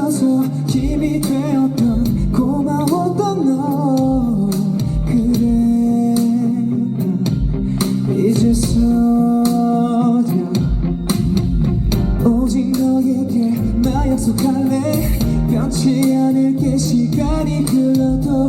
있어서 힘이 되었던 고마웠던 너. 그래 난 이제서야 오직 너에게 나 약속할래. 변치 않을게. 시간이 흘러도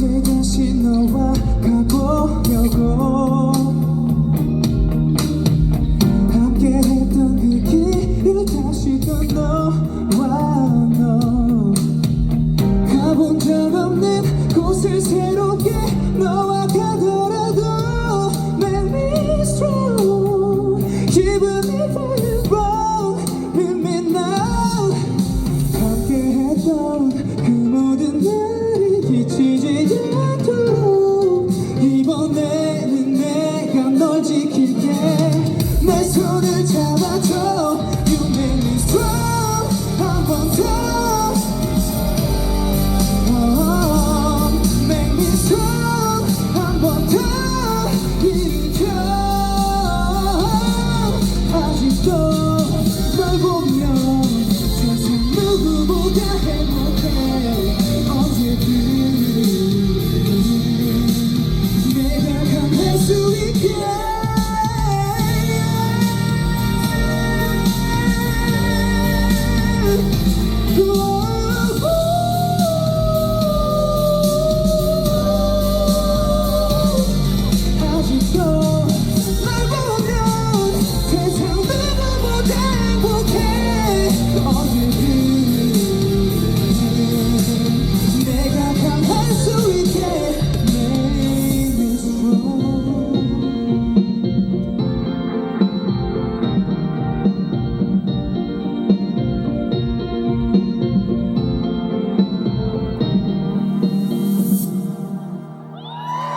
이제 다시 너와 가보려고.